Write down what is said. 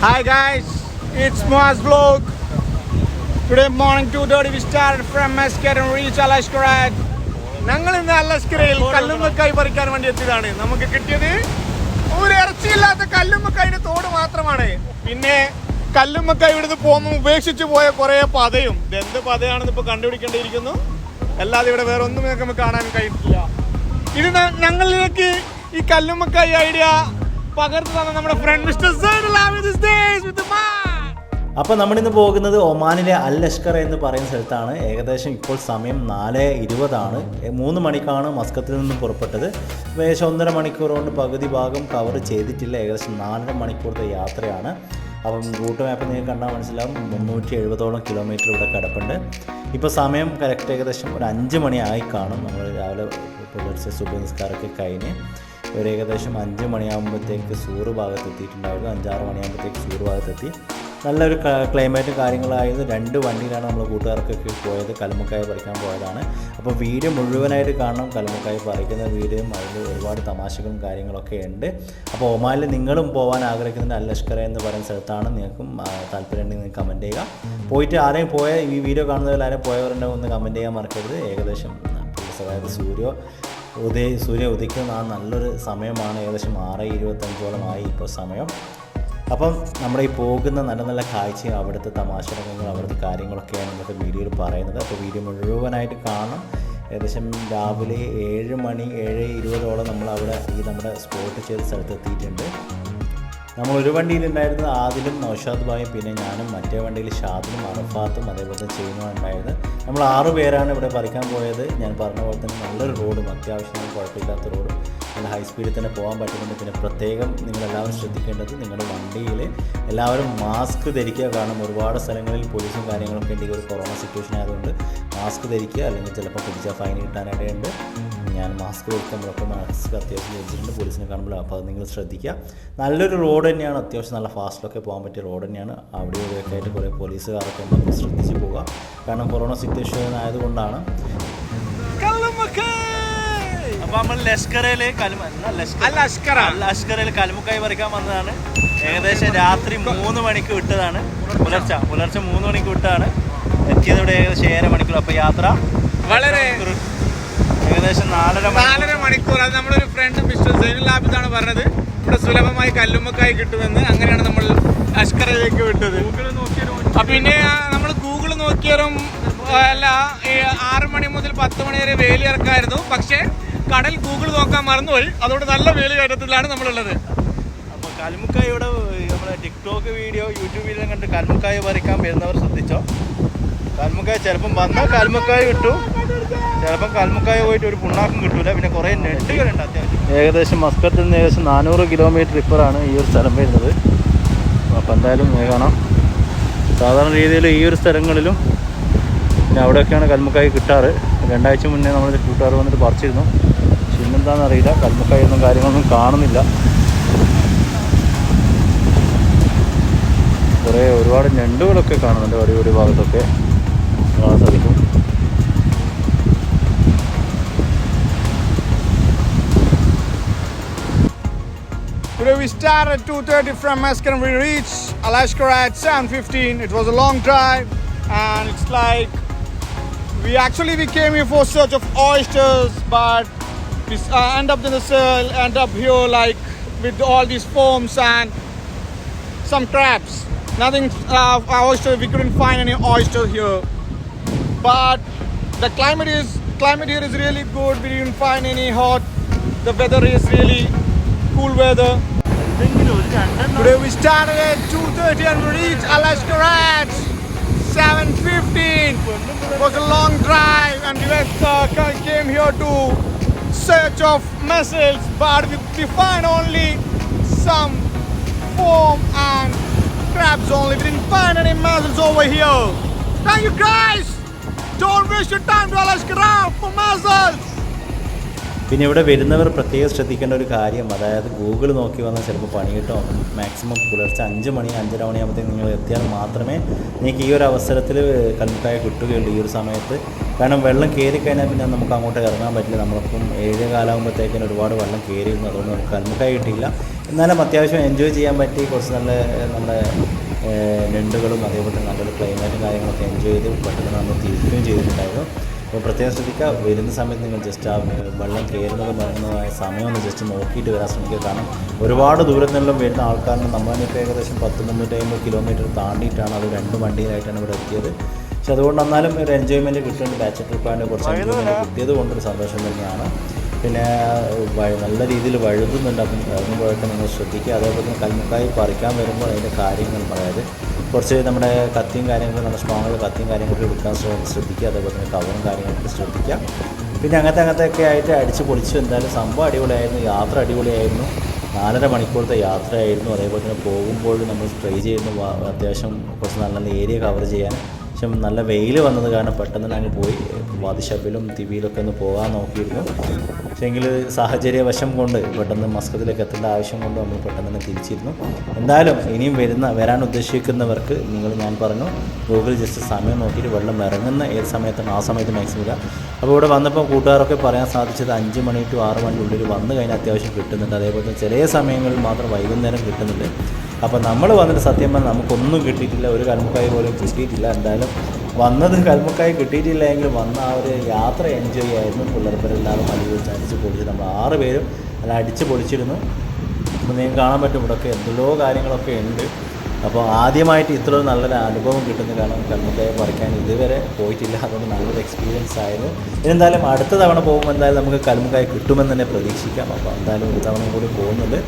Hi guys, it's Moaz vlog. Today morning 2.30 we started from Mascat and reached Alashkarad. ഞങ്ങൾ ഇന്ന് അലസ്കരയിൽ കല്ലുമ്മക്കായി പറിക്കാൻ വേണ്ടി എത്തിയതാണ്. നമുക്ക് കിട്ടിയത് ഒരു ഇറച്ചിയില്ലാത്ത കല്ലുമ്മക്കായുടെ തോട് മാത്രമാണ്. പിന്നെ കല്ലുമ്മക്കായി ഇവിടുന്ന് പോകുമ്പോൾ ഉപേക്ഷിച്ച് പോയ കുറേ പതയും. എന്ത് പതയാണെന്ന് ഇപ്പൊ കണ്ടുപിടിക്കേണ്ടിയിരിക്കുന്നു. അല്ലാതെ ഇവിടെ വേറെ ഒന്നും നമുക്ക് കാണാൻ കഴിയിട്ടില്ല ഇത് ഞങ്ങളിലേക്ക് ഈ കല്ലുമ്മക്കായി ഐഡിയ പകർന്നു തന്ന നമ്മുടെ ഫ്രണ്ട് മിസ്റ്റർ അപ്പോൾ നമ്മളിന്ന് പോകുന്നത് ഒമാനിലെ അൽ ലഷ്കർ എന്ന് പറയുന്ന സ്ഥലത്താണ്. ഏകദേശം ഇപ്പോൾ സമയം നാല് ഇരുപതാണ്. മൂന്ന് മണിക്കാണ് മസ്കത്തിൽ നിന്നും പുറപ്പെട്ടത്. ഏകദേശം ഒന്നര മണിക്കൂർ കൊണ്ട് പകുതി ഭാഗം കവർ ചെയ്തിട്ടില്ല. ഏകദേശം നാലര മണിക്കൂറത്തെ യാത്രയാണ്. അപ്പം റൂട്ട് മാപ്പ് നിങ്ങൾക്ക് കണ്ടാൽ മനസ്സിലാവും. മുന്നൂറ്റി എഴുപതോളം കിലോമീറ്റർ ഇവിടെ കിടപ്പുണ്ട്. ഇപ്പോൾ സമയം കറക്റ്റ് ഏകദേശം ഒരു അഞ്ച് മണിയായി കാണും. നമ്മൾ രാവിലെ പുലർച്ചെ സുബ നിസ്കാരമൊക്കെ കഴിഞ്ഞ്. ഒരു ഏകദേശം അഞ്ച് മണിയാകുമ്പോഴത്തേക്ക് സൂറ് ഭാഗത്ത് എത്തിയിട്ടുണ്ടായിരുന്നു അഞ്ചാറ് മണിയാകുമ്പോഴത്തേക്ക് സൂറ് ഭാഗത്തെത്തി. നല്ലൊരു ക്ലൈമറ്റ് കാര്യങ്ങളായത് രണ്ട് വണ്ടിയിലാണ് നമ്മൾ കൂട്ടുകാർക്കൊക്കെ പോയത്. കൽമുക്കായ പറിക്കാൻ പോയതാണ്. അപ്പോൾ വീഡിയോ മുഴുവനായിട്ട് കാണണം. കൽമുക്കായ പറിക്കുന്ന വീഡിയോയും അതിൽ ഒരുപാട് തമാശകളും കാര്യങ്ങളൊക്കെ ഉണ്ട്. അപ്പോൾ ഒമാനിൽ നിങ്ങളും പോകാൻ ആഗ്രഹിക്കുന്നുണ്ട്. അൽ എന്ന് പറയുന്ന സ്ഥലത്താണ് നിങ്ങൾക്കും താല്പര്യമുണ്ടെങ്കിൽ നിങ്ങൾ കമന്റ് ചെയ്യുക. പോയിട്ട് ആരെയും പോയ ഈ വീഡിയോ കാണുന്നതിൽ ആരെയും പോയവരുണ്ടെങ്കിൽ ഒന്ന് കമന്റ് ചെയ്യാൻ മറക്കരുത്. ഏകദേശം സൂര്യ ഉദയ സൂര്യ ഉദിക്കുന്ന ആ നല്ലൊരു സമയമാണ് ഏകദേശം ആറ് ഇരുപത്തഞ്ചോളമായി ഇപ്പോൾ സമയം. അപ്പം നമ്മുടെ ഈ പോകുന്ന നല്ല നല്ല കാഴ്ചയും അവിടുത്തെ തമാശരംഗങ്ങൾ അവിടുത്തെ കാര്യങ്ങളൊക്കെയാണ് ഇന്നത്തെ വീഡിയോയിൽ പറയുന്നത്. അപ്പോൾ വീഡിയോ മുഴുവനായിട്ട് കാണാം ഏകദേശം രാവിലെ ഏഴ് മണി ഏഴ് ഇരുപതോളം നമ്മൾ അവിടെ ഈ നമ്മുടെ സ്പോട്ട് ചെയ്ത സ്ഥലത്ത് എത്തിയിട്ടുണ്ട്. നമ്മൾ ഒരു വണ്ടിയിലുണ്ടായിരുന്നത് ആദിലും നൗഷാദ് ഭായും പിന്നെ ഞാനും മറ്റേ വണ്ടിയിൽ ഷാദിനും അറഫാത്തും അതേപോലെ തന്നെ ചെയ്യുന്നതാണ് ഉണ്ടായിരുന്നത് നമ്മൾ ആറ് പേരാണ് ഇവിടെ പറിക്കാൻ പോയത്. ഞാൻ പറഞ്ഞ പോലെ തന്നെ നല്ലൊരു റോഡും അത്യാവശ്യം കുഴപ്പമില്ലാത്ത റോഡും. നല്ല ഹൈ സ്പീഡിൽ തന്നെ പോകാൻ പറ്റുന്നുണ്ട്. പിന്നെ പ്രത്യേകം നിങ്ങളെല്ലാവരും ശ്രദ്ധിക്കേണ്ടത് നിങ്ങളുടെ വണ്ടിയിൽ എല്ലാവരും മാസ്ക് ധരിക്കുക. കാരണം ഒരുപാട് സ്ഥലങ്ങളിൽ പോലീസും കാര്യങ്ങളൊക്കെ ഉണ്ട് ഈ ഒരു കൊറോണ സിറ്റുവേഷൻ ആയതുകൊണ്ട് മാസ്ക് ധരിക്കുക. അല്ലെങ്കിൽ ചിലപ്പോൾ പിടിച്ച ഫൈൻ കിട്ടാനിടയുണ്ട് ഞാൻ മാസ്ക് വെക്കുമ്പോഴൊക്കെ മാസ്ക് അത്യാവശ്യം ധരിച്ചിട്ടുണ്ട് പോലീസിനെ കാണുമ്പോൾ അപ്പോൾ അത് നിങ്ങൾ ശ്രദ്ധിക്കുക. നല്ലൊരു റോഡ് തന്നെയാണ്. അത്യാവശ്യം നല്ല ഫാസ്റ്റിലൊക്കെ പോകാൻ പറ്റിയ റോഡ് തന്നെയാണ്. അവിടെ ഇവിടെയൊക്കെ ആയിട്ട് കുറേ പോലീസുകാരൊക്കെ ഉണ്ട്. അപ്പോൾ ശ്രദ്ധിച്ച് പോവുക കാരണം കൊറോണ സിറ്റുവേഷൻ ആയതുകൊണ്ടാണ്. അപ്പൊ നമ്മൾ ലഷ്കറയിൽ കൽമ ലഷ്കർ ലഷ്കറയിൽ കൽമുക്കായി പറിക്കാൻ വന്നതാണ്. ഏകദേശം രാത്രി മൂന്ന് മണിക്ക് വിട്ടതാണ്. പുലർച്ച പുലർച്ചെ മൂന്ന് മണിക്ക് വിട്ടതാണ്. എത്തിയത് ഇവിടെ ഏകദേശം ഏഴര മണിക്കൂർ. അപ്പൊ യാത്ര വളരെ ഏകദേശം നാലര നാലര മണിക്കൂർ. അത് നമ്മുടെ ഒരു ഫ്രണ്ട് മിസ്റ്റർ സൈനുൽ ആബിദാണ് പറഞ്ഞത്. ഇവിടെ സുലഭമായി കല്ലുമ്മക്കായി കിട്ടുമെന്ന്. അങ്ങനെയാണ് നമ്മൾ അഷ്കറയിലേക്ക് വിട്ടത്. അപ്പൊ പിന്നെ നമ്മൾ ഗൂഗിൾ നോക്കിയാലും അല്ല ഈ ആറ് മണി മുതൽ പത്ത് മണി വരെ വേലി ഇറക്കായിരുന്നു. പക്ഷേ കടൽ ഗൂഗിൾ നോക്കാൻ മറന്നുപോയി. അതുകൊണ്ട് നല്ല വേലി കയറ്റത്തിലാണ് നമ്മളുള്ളത്. അപ്പൊ കൽമുക്കായി ഇവിടെ നമ്മുടെ ടിക്ടോക്ക് വീഡിയോ യൂട്യൂബ് വീഡിയോ കണ്ട് കൽമുക്കായി പറിക്കാൻ വരുന്നവർ ശ്രദ്ധിച്ചോ? കൽമുക്കായി ചിലപ്പം വന്നാൽ കൽമുക്കായ കിട്ടും. ചിലപ്പം കൽമുക്കായ പോയിട്ട് ഒരു പുണ്ണാക്കും കിട്ടൂല. പിന്നെ കുറേ നെട്ടുകളുണ്ട് അത്യാവശ്യം. ഏകദേശം മസ്കത്തിൽ നിന്ന് ഏകദേശം നാനൂറ് കിലോമീറ്റർ ഇപ്പറാണ് ഈ ഒരു സ്ഥലം വരുന്നത്. അപ്പോൾ എന്തായാലും കാണാം സാധാരണ രീതിയിൽ ഈ ഒരു സ്ഥലങ്ങളിലും പിന്നെ അവിടെയൊക്കെയാണ് കൽമുക്കായി കിട്ടാറ്. രണ്ടാഴ്ച മുന്നേ നമ്മൾ കൂട്ടുകാർ വന്നിട്ട് പറിച്ചിരുന്നു. പക്ഷെ അറിയില്ല. കൽമുക്കായി ഒന്നും കാര്യങ്ങളൊന്നും കാണുന്നില്ല. കുറേ ഒരുപാട് ഞണ്ടുകളൊക്കെ കാണുന്നുണ്ട് ഒരു ഒരു ഭാഗത്തൊക്കെ. Today we start at 2.30 from Moscow and we reached Alaska at 7.15. It was a long drive and it's like we actually we came here for search of oysters but we uh, end up in the cell, end up here like with all these foams and some traps. Nothing uh, oyster, we couldn't find any oyster here. But the climate is climate here is really good. We didn't find any hot. The weather is really cool weather. Today we started at 2.30 and we reached Alaska at 7.15. It was a long drive and we came here to search of mussels but we, we find only some foam and crabs only. We didn't find any mussels over here. Thank you guys! Don't waste your time Dallas. Alaska for muscles. പിന്നെ ഇവിടെ വരുന്നവർ പ്രത്യേകം ശ്രദ്ധിക്കേണ്ട ഒരു കാര്യം അതായത് Google നോക്കി വന്നാൽ ചിലപ്പോൾ പണി കിട്ടും. മാക്സിമം പുലർച്ചെ അഞ്ച് മണി അഞ്ചര മണിയാകുമ്പോഴത്തേക്ക് നിങ്ങൾ എത്തിയാൽ മാത്രമേ നിങ്ങൾക്ക് ഈ ഒരു അവസരത്തിൽ കൽമുക്കായ കിട്ടുകയുള്ളൂ ഈ ഒരു സമയത്ത്. കാരണം വെള്ളം കയറി കഴിഞ്ഞാൽ പിന്നെ നമുക്ക് അങ്ങോട്ട് ഇറങ്ങാൻ പറ്റില്ല. നമ്മളിപ്പം ഏഴ് കാലമാകുമ്പോഴത്തേക്കിന് ഒരുപാട് വെള്ളം കയറിയിരുന്നു. അതുകൊണ്ട് നമുക്ക് കൽമുക്കായ കിട്ടിയില്ല. എന്നാലും അത്യാവശ്യം എൻജോയ് ചെയ്യാൻ പറ്റി. കുറച്ച് നല്ല നമ്മുടെ ഞണ്ടുകളും അതേപോലെ നല്ലൊരു ക്ലൈമറ്റും കാര്യങ്ങളൊക്കെ എൻജോയ് ചെയ്ത് പെട്ടെന്ന് നമ്മൾ തിരിക്കുകയും ചെയ്തിട്ടുണ്ടായിരുന്നു. അപ്പോൾ പ്രത്യേകം ശ്രദ്ധിക്കുക വരുന്ന സമയത്ത് നിങ്ങൾ ജസ്റ്റ് ആ വെള്ളം കയറുന്നതും ഇറങ്ങുന്നതായ സമയം ഒന്ന് ജസ്റ്റ് നോക്കിയിട്ട് വരാൻ ശ്രമിക്കുക. കാരണം ഒരുപാട് ദൂരത്തു നിന്നും വരുന്ന ആൾക്കാരിന് നമ്മളതിനിപ്പോൾ ഏകദേശം പത്ത് മുന്നൂറ്റി അമ്പത് കിലോമീറ്റർ താണ്ടിയിട്ടാണ് അത് രണ്ട് വണ്ടിയിലായിട്ടാണ് ഇവിടെ എത്തിയത്. പക്ഷെ അതുകൊണ്ട് എന്നാലും ഒരു എൻജോയ്മെന്റ് കിട്ടുന്നുണ്ട്. ബാച്ച് ട്രിപ്പാന്റെ കുറച്ച് കിട്ടിയത് കൊണ്ടൊരു സന്തോഷം തന്നെയാണ്. പിന്നെ നല്ല രീതിയിൽ വഴുതുന്നുണ്ട്. അപ്പം ഇറങ്ങുമ്പോഴൊക്കെ നിങ്ങൾ ശ്രദ്ധിക്കുക. അതേപോലെ തന്നെ കൽമുക്കായി പറിക്കാൻ വരുമ്പോൾ അതിന്റെ കാര്യങ്ങൾ അതായത് കുറച്ച് നമ്മുടെ കത്തിയും കാര്യങ്ങളും നമ്മുടെ സ്ട്രോങ്ങുള്ള കത്തിയും കാര്യങ്ങളൊക്കെ എടുക്കാൻ ശ്ര- ശ്രദ്ധിക്കുക. അതേപോലെ തന്നെ കവറും കാര്യങ്ങളൊക്കെ ശ്രദ്ധിക്കുക. പിന്നെ അങ്ങനത്തെ അങ്ങനത്തെയൊക്കെ ആയിട്ട് അടിച്ച് പൊളിച്ചു എന്തായാലും സംഭവം അടിപൊളിയായിരുന്നു. യാത്ര അടിപൊളിയായിരുന്നു. നാലര മണിക്കൂറത്തെ യാത്രയായിരുന്നു. അതേപോലെ തന്നെ പോകുമ്പോൾ നമ്മൾ ട്രൈ ചെയ്യുന്നു അത്യാവശ്യം കുറച്ച് നല്ല നല്ല ഏരിയ കവർ ചെയ്യാൻ. പക്ഷെ നല്ല വെയിൽ വന്നത് കാരണം പെട്ടെന്ന് തന്നെ അങ്ങ് പോയി. വാദിഷബിലും തിവിയിലൊക്കെ ഒന്ന് പോകാൻ നോക്കിയിരുന്നു. പക്ഷേങ്കിൽ സാഹചര്യവശം കൊണ്ട് പെട്ടെന്ന് മസ്കത്തിലേക്ക് എത്തേണ്ട ആവശ്യം കൊണ്ട് നമ്മൾ പെട്ടെന്ന് തന്നെ തിരിച്ചിരുന്നു. എന്തായാലും ഇനിയും വരുന്ന വരാൻ ഉദ്ദേശിക്കുന്നവർക്ക് നിങ്ങൾ ഞാൻ പറഞ്ഞു ഗൂഗിൾ ജസ്റ്റ് സമയം നോക്കിയിട്ട് വെള്ളം ഇറങ്ങുന്ന ഏത് സമയത്താണ് ആ സമയത്ത് മാക്സിമം ഇല്ല അപ്പോൾ ഇവിടെ വന്നപ്പോൾ കൂട്ടുകാരൊക്കെ പറയാൻ സാധിച്ചത് അഞ്ച് മണി ടു ആറ് മണി ഉള്ളിൽ വന്നു കഴിഞ്ഞാൽ അത്യാവശ്യം കിട്ടുന്നുണ്ട്. അതേപോലെ തന്നെ ചില സമയങ്ങളിൽ മാത്രം വൈകുന്നേരം കിട്ടുന്നുണ്ട്. അപ്പോൾ നമ്മൾ വന്നിട്ട് സത്യം പറഞ്ഞാൽ നമുക്കൊന്നും കിട്ടിയിട്ടില്ല. ഒരു കൽമുക്കായി പോലും കിട്ടിയിട്ടില്ല. എന്തായാലും വന്നത് കൽമുക്കായി കിട്ടിയിട്ടില്ല എങ്കിൽ വന്ന ആ ഒരു യാത്ര എൻജോയ് ആയിരുന്നു. പിള്ളേർപ്പെല്ലാവരും അടിപൊളിച്ച് അടിച്ച് പൊളിച്ച് നമ്മൾ ആറ് പേരും അല്ല അടിച്ച് പൊളിച്ചിരുന്നു. അപ്പോൾ നിങ്ങൾക്ക് കാണാൻ പറ്റും ഇവിടെയൊക്കെ എന്തെല്ലോ കാര്യങ്ങളൊക്കെ ഉണ്ട്. അപ്പോൾ ആദ്യമായിട്ട് ഇത്ര നല്ലൊരു അനുഭവം കിട്ടുന്ന കാരണം കൽമുക്കായ പറിക്കാൻ ഇതുവരെ പോയിട്ടില്ല. അതുകൊണ്ട് നല്ലൊരു എക്സ്പീരിയൻസ് ആയിരുന്നു. എന്തായാലും അടുത്ത തവണ പോകുമ്പോൾ എന്തായാലും നമുക്ക് കൽമുക്കായ കിട്ടുമെന്ന് തന്നെ പ്രതീക്ഷിക്കാം. അപ്പോൾ എന്തായാലും ഒരു തവണ കൂടി പോകുന്നുണ്ട്.